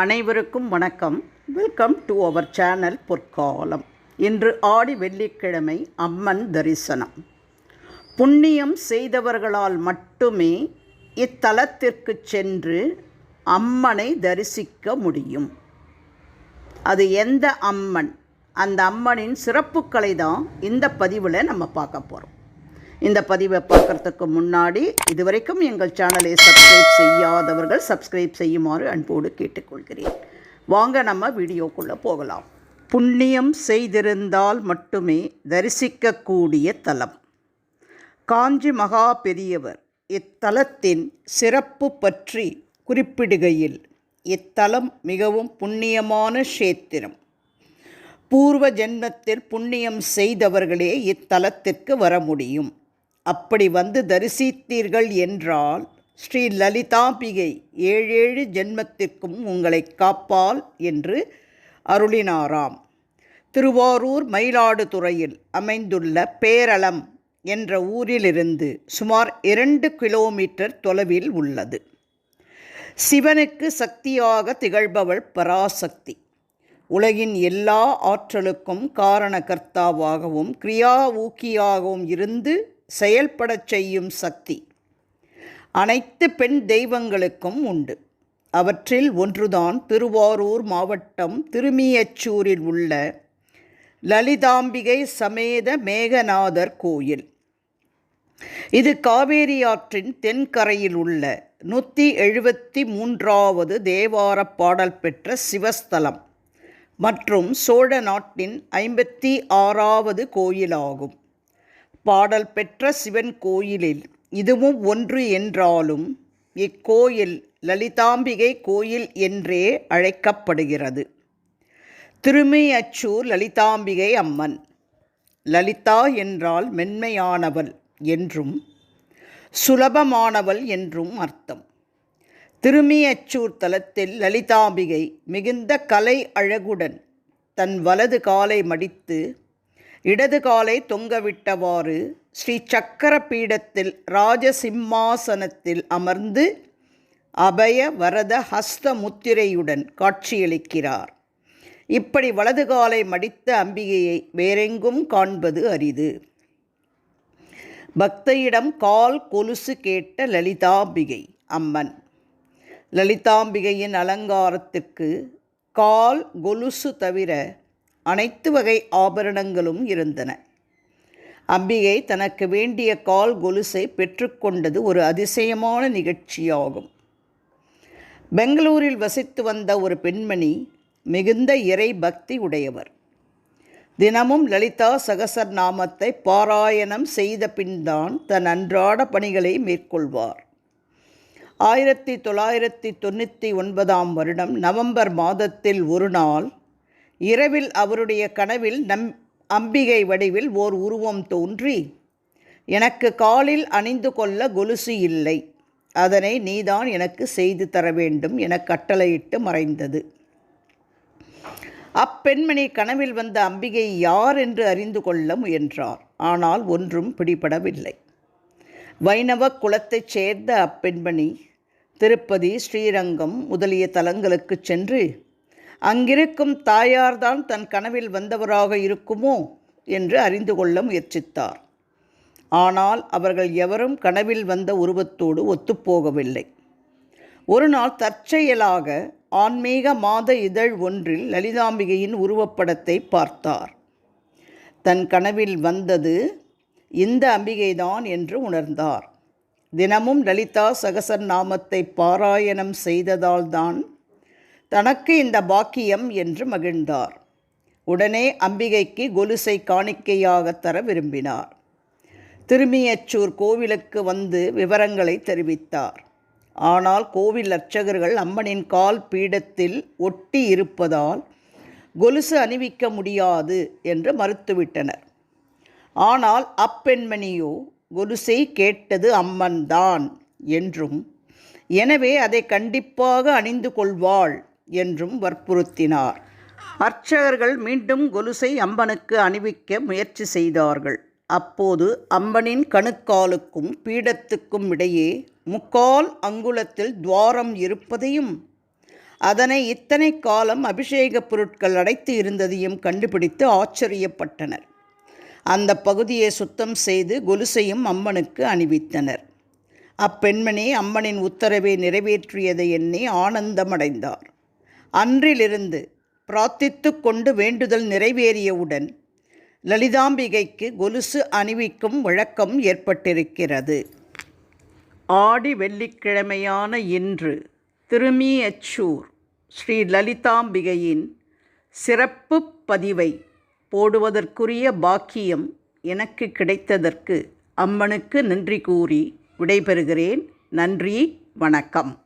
அனைவருக்கும் வணக்கம். Welcome to our channel பொற்காலம் இன்று ஆடி வெள்ளிக்கிழமை அம்மன் தரிசனம். புண்ணியம் செய்தவர்களால் மட்டுமே இத்தலத்திற்கு சென்று அம்மனை தரிசிக்க முடியும். அது எந்த அம்மன்? அந்த அம்மனின் சிறப்புக்களை தான் இந்த பதிவில் நம்ம பார்க்க போகிறோம் இந்த பதிவை பார்க்குறதுக்கு முன்னாடி இதுவரைக்கும் எங்கள் சேனலை சப்ஸ்கிரைப் செய்யாதவர்கள் சப்ஸ்கிரைப் செய்யுமாறு அன்போடு கேட்டுக்கொள்கிறேன். வாங்க நம்ம வீடியோக்குள்ளே போகலாம். புண்ணியம் செய்திருந்தால் மட்டுமே தரிசிக்கக்கூடிய தலம். காஞ்சி மகா பெரியவர் இத்தலத்தின் சிறப்பு பற்றி குறிப்பிடுகையில் இத்தலம் மிகவும் புண்ணியமான க்ஷேத்திரம். பூர்வ ஜென்மத்தில் புண்ணியம் செய்தவர்களே இத்தலத்திற்கு வர முடியும். அப்படி வந்து தரிசித்தீர்கள் என்றால் ஸ்ரீ லலிதாம்பிகை ஏழேழு ஜென்மத்திற்கும் உங்களை காப்பாள் என்று அருளினாராம். திருவாரூர் மயிலாடுதுறையில் அமைந்துள்ள பேரளம் என்ற ஊரிலிருந்து சுமார் இரண்டு கிலோமீட்டர் தொலைவில் உள்ளது. சிவனுக்கு சக்தியாக திகழ்பவள் பராசக்தி. உலகின் எல்லா ஆற்றலுக்கும் காரணகர்த்தாவாகவும் கிரியா ஊக்கியாகவும் இருந்து செயல்படச் செய்யும் சக்தி. அனைத்து பெண் தெய்வங்களுக்கும் உண்டு. அவற்றில் ஒன்றுதான் திருவாரூர் மாவட்டம் திருமியச்சூரில் உள்ள லலிதாம்பிகை சமேத மேகநாதர் கோயில். இது காவேரி ஆற்றின் தென்கரையில் உள்ள நூற்றி எழுபத்தி மூன்றாவது தேவார பாடல் பெற்ற சிவஸ்தலம் மற்றும் சோழ நாட்டின் ஐம்பத்தி ஆறாவது கோயிலாகும். பாடல் பெற்ற சிவன் கோயிலில் இதுவும் ஒன்று என்றாலும் இக்கோயில் லலிதாம்பிகை கோயில் என்றே அழைக்கப்படுகிறது. திருமியச்சூர் லலிதாம்பிகை அம்மன். லலிதா என்றால் மென்மையானவள் என்றும் சுலபமானவள் என்றும் அர்த்தம். திருமியச்சூர் தலத்தில் லலிதாம்பிகை மிகுந்த கலை அழகுடன் தன் வலது காலை மடித்து இடது காலை தொங்கவிட்டவாறு ஸ்ரீ சக்கர பீடத்தில் ராஜசிம்மாசனத்தில் அமர்ந்து அபய வரத ஹஸ்த முத்திரையுடன் காட்சியளிக்கிறார். இப்படி வலது காலை மடித்த அம்பிகையை வேறெங்கும் காண்பது அரிது. பக்தையிடம் கால் கொலுசு கேட்ட லலிதாம்பிகை அம்மன். லலிதாம்பிகையின் அலங்காரத்துக்கு கால் கொலுசு தவிர அனைத்து வகை ஆபரணங்களும் இருந்தன. அம்பிகை தனக்கு வேண்டிய கால் கொலுசை பெற்றுக்கொண்டது ஒரு அதிசயமான நிகழ்ச்சியாகும். பெங்களூரில் வசித்து வந்த ஒரு பெண்மணி மிகுந்த இறை பக்தி உடையவர். தினமும் லலிதா சகசர் நாமத்தை பாராயணம் செய்த பின்தான் தன் அன்றாட பணிகளை மேற்கொள்வார். ஆயிரத்தி தொள்ளாயிரத்தி தொண்ணூற்றி ஒன்பதாம் வருடம் நவம்பர் மாதத்தில் ஒரு நாள் இரவில் அவருடைய கனவில் நம் அம்பிகை வடிவில் ஓர் உருவம் தோன்றி எனக்கு காலில் அணிந்து கொள்ள கொலுசு இல்லை. அதனை நீதான் எனக்கு செய்து தர வேண்டும் என கட்டளையிட்டு மறைந்தது. அப்பெண்மணி கனவில் வந்த அம்பிகை யார் என்று அறிந்து கொள்ள முயன்றார். ஆனால் ஒன்றும் பிடிபடவில்லை. வைணவ குலத்தைச் சேர்ந்த அப்பெண்மணி திருப்பதி ஸ்ரீரங்கம் முதலிய தலங்களுக்கு சென்று அங்கிருக்கும் தாயார்தான் தன் கனவில் வந்தவராக இருக்குமோ என்று அறிந்து கொள்ள முயற்சித்தார். ஆனால் அவர்கள் எவரும் கனவில் வந்த உருவத்தோடு ஒத்துப்போகவில்லை. ஒரு நாள் தற்செயலாக ஆன்மீக மாத இதழ் ஒன்றில் லலிதாம்பிகையின் உருவப்படத்தை பார்த்தார். தன் கனவில் வந்தது இந்த அம்பிகைதான் என்று உணர்ந்தார். தினமும் லலிதா சகசர் நாமத்தை பாராயணம் செய்ததால்தான் தனக்கு இந்த பாக்கியம் என்று மகிழ்ந்தார். உடனே அம்பிகைக்கு கொலுசை காணிக்கையாக தர விரும்பினார். திருமியச்சூர் கோவிலுக்கு வந்து விவரங்களை தெரிவித்தார். ஆனால் கோவில் அர்ச்சகர்கள் அம்மனின் கால் பீடத்தில் ஒட்டி இருப்பதால் கொலுசு அணிவிக்க முடியாது என்று மறுத்துவிட்டனர். ஆனால் அப்பெண்மணியோ கொலுசை கேட்டது அம்மன்தான் என்றும் எனவே அதை கண்டிப்பாக அணிந்து கொள்வாள் என்றும் வற்புறுத்தினார். அர்ச்சகர்கள் மீண்டும் கொலுசை அம்பனுக்கு அணிவிக்க முயற்சி செய்தார்கள். அப்போது அம்பனின் கணுக்காலுக்கும் பீடத்துக்கும் இடையே முக்கால் அங்குலத்தில் துவாரம் இருப்பதையும் அதனை இத்தனை காலம் அபிஷேகப் பொருட்கள் அடைத்து இருந்ததையும் கண்டுபிடித்து ஆச்சரியப்பட்டனர். அந்த பகுதியை சுத்தம் செய்து கொலுசையும் அம்மனுக்கு அணிவித்தனர். அப்பெண்மணி அம்மனின் உத்தரவை நிறைவேற்றியதை எண்ணி ஆனந்தமடைந்தார். அன்றிலிருந்து பிரார்த்தித்து கொண்டு வேண்டுதல் நிறைவேறியவுடன் லலிதாம்பிகைக்கு கொலுசு அணிவிக்கும் வழக்கம் ஏற்பட்டிருக்கிறது. ஆடி வெள்ளிக்கிழமையான இன்று திருமியச்சூர் ஸ்ரீ லலிதாம்பிகையின் சிறப்பு பதிவை போடுவதற்குரிய பாக்கியம் எனக்கு கிடைத்ததற்கு அம்மனுக்கு நன்றி கூறி விடைபெறுகிறேன். நன்றி வணக்கம்.